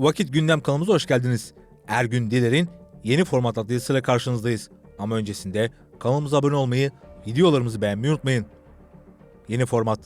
Vakit Gündem kanalımıza hoş geldiniz. Ergün Diler'in yeni format adliyesiyle karşınızdayız. Ama öncesinde kanalımıza abone olmayı, videolarımızı beğenmeyi unutmayın. Yeni format.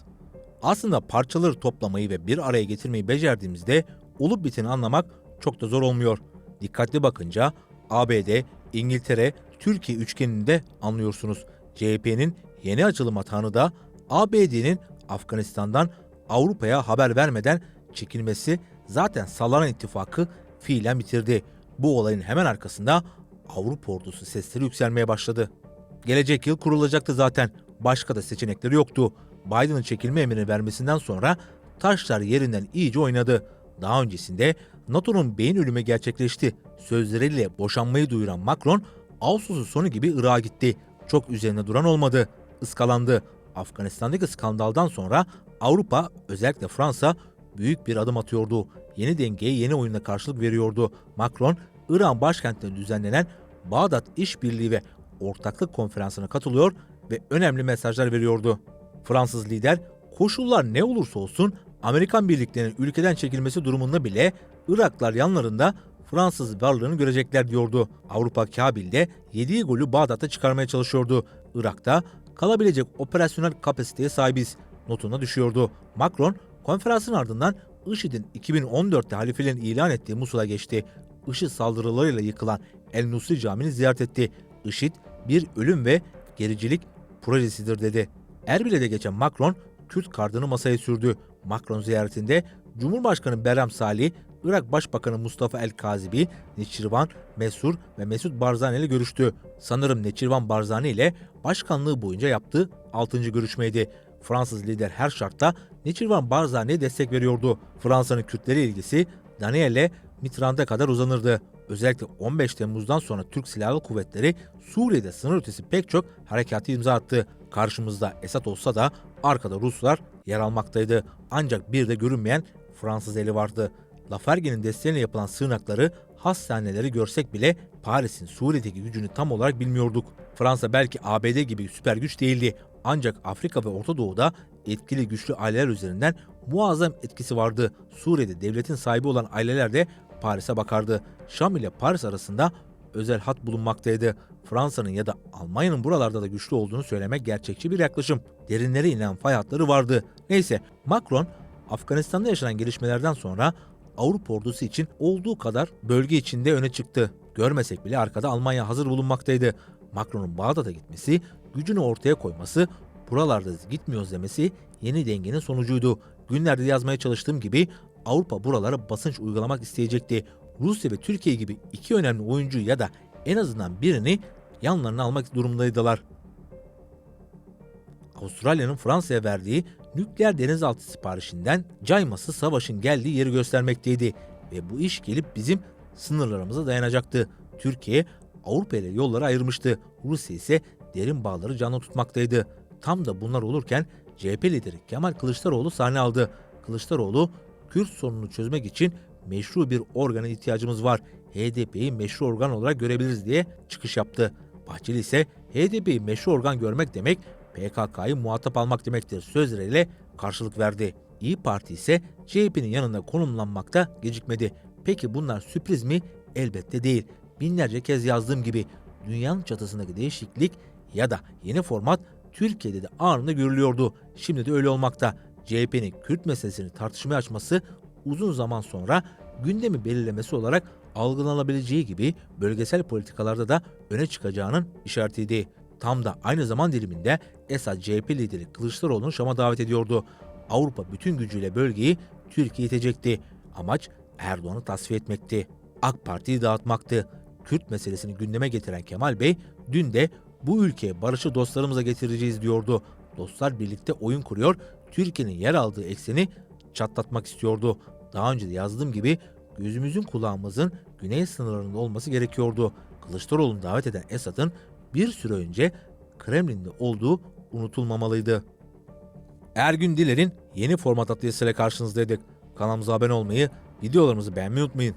Aslında parçaları toplamayı ve bir araya getirmeyi becerdiğimizde olup biteni anlamak çok da zor olmuyor. Dikkatli bakınca ABD, İngiltere, Türkiye üçgenini de anlıyorsunuz. CHP'nin yeni açılım atağını da ABD'nin Afganistan'dan Avrupa'ya haber vermeden çekilmesi zaten sallanan ittifakı fiilen bitirdi. Bu olayın hemen arkasında Avrupa ordusu sesleri yükselmeye başladı. Gelecek yıl kurulacaktı zaten. Başka da seçenekleri yoktu. Biden'ın çekilme emrini vermesinden sonra taşlar yerinden iyice oynadı. Daha öncesinde NATO'nun beyin ölümü gerçekleşti. Sözleriyle boşanmayı duyuran Macron, Ağustos'un sonu gibi Irak'a gitti. Çok üzerine duran olmadı. Iskalandı. Afganistan'daki skandaldan sonra Avrupa, özellikle Fransa büyük bir adım atıyordu. Yeni dengeye yeni oyuna karşılık veriyordu. Macron, İran başkentinde düzenlenen Bağdat İşbirliği ve Ortaklık Konferansı'na katılıyor ve önemli mesajlar veriyordu. Fransız lider, koşullar ne olursa olsun Amerikan birliklerinin ülkeden çekilmesi durumunda bile Iraklar yanlarında Fransız varlığını görecekler diyordu. Avrupa Kabil'de yediği golü Bağdat'a çıkarmaya çalışıyordu. Irak'ta kalabilecek operasyonel kapasiteye sahibiz notuna düşüyordu. Macron konferansın ardından IŞİD'in 2014'te halifelerin ilan ettiği Musul'a geçti. IŞİD saldırılarıyla yıkılan El Nusri Camii'ni ziyaret etti. IŞİD bir ölüm ve gericilik projesidir dedi. Erbil'e geçen Macron, Kürt kardını masaya sürdü. Macron ziyaretinde Cumhurbaşkanı Berham Salih, Irak Başbakanı Mustafa El-Kazibi, Neçirvan, Mesur ve Mesut Barzani ile görüştü. Sanırım Neçirvan Barzani ile başkanlığı boyunca yaptığı 6. görüşmeydi. Fransız lider her şartta Neçirvan Barzani'ye destek veriyordu. Fransa'nın Kürtleri ilgisi Daniel'e Mitterrand'a kadar uzanırdı. Özellikle 15 Temmuz'dan sonra Türk Silahlı Kuvvetleri Suriye'de sınır ötesi pek çok harekatı imza attı. Karşımızda Esad olsa da arkada Ruslar yer almaktaydı. Ancak bir de görünmeyen Fransız eli vardı. Laferge'nin desteğiyle yapılan sığınakları, hastaneleri görsek bile Paris'in Suriye'deki gücünü tam olarak bilmiyorduk. Fransa belki ABD gibi süper güç değildi. Ancak Afrika ve Orta Doğu'da etkili güçlü aileler üzerinden muazzam etkisi vardı. Suriye'de devletin sahibi olan aileler de Paris'e bakardı. Şam ile Paris arasında özel hat bulunmaktaydı. Fransa'nın ya da Almanya'nın buralarda da güçlü olduğunu söylemek gerçekçi bir yaklaşım. Derinlere inen fay hatları vardı. Neyse Macron Afganistan'da yaşanan gelişmelerden sonra Avrupa ordusu için olduğu kadar bölge içinde öne çıktı. Görmesek bile arkada Almanya hazır bulunmaktaydı. Macron'un Bağdat'a gitmesi, gücünü ortaya koyması, buralarda gitmiyoruz demesi yeni dengenin sonucuydu. Günlerde yazmaya çalıştığım gibi Avrupa buralara basınç uygulamak isteyecekti. Rusya ve Türkiye gibi iki önemli oyuncu ya da en azından birini yanlarına almak durumundaydılar. Avustralya'nın Fransa'ya verdiği nükleer denizaltı siparişinden cayması savaşın geldiği yeri göstermekteydi ve bu iş gelip bizim sınırlarımıza dayanacaktı. Türkiye Avrupa ile yolları ayırmıştı. Rusya ise derin bağları canlı tutmaktaydı. Tam da bunlar olurken CHP lideri Kemal Kılıçdaroğlu sahne aldı. Kılıçdaroğlu Kürt sorununu çözmek için meşru bir organa ihtiyacımız var. HDP'yi meşru organ olarak görebiliriz diye çıkış yaptı. Bahçeli ise HDP'yi meşru organ görmek demek PKK'yı muhatap almak demektir sözleriyle karşılık verdi. İyi Parti ise CHP'nin yanında konumlanmakta gecikmedi. Peki bunlar sürpriz mi? Elbette değil. Binlerce kez yazdığım gibi dünyanın çatısındaki değişiklik ya da yeni format Türkiye'de de anında görülüyordu. Şimdi de öyle olmakta. CHP'nin Kürt meselesini tartışmaya açması uzun zaman sonra gündemi belirlemesi olarak algılanabileceği gibi bölgesel politikalarda da öne çıkacağının işaretiydi. Tam da aynı zaman diliminde Esad CHP lideri Kılıçdaroğlu'nu Şam'a davet ediyordu. Avrupa bütün gücüyle bölgeyi Türkiye itecekti. Amaç Erdoğan'ı tasfiye etmekti. AK Parti'yi dağıtmaktı. Kürt meselesini gündeme getiren Kemal Bey dün de bu ülkeye barışı dostlarımıza getireceğiz diyordu. Dostlar birlikte oyun kuruyor, Türkiye'nin yer aldığı ekseni çatlatmak istiyordu. Daha önce de yazdığım gibi gözümüzün kulağımızın güney sınırlarında olması gerekiyordu. Kılıçdaroğlu'nu davet eden Esad'ın bir süre önce Kremlin'de olduğu unutulmamalıydı. Ergün Diler'in yeni format atletisiyle karşınızdaydık. Kanalımıza abone olmayı, videolarımızı beğenmeyi unutmayın.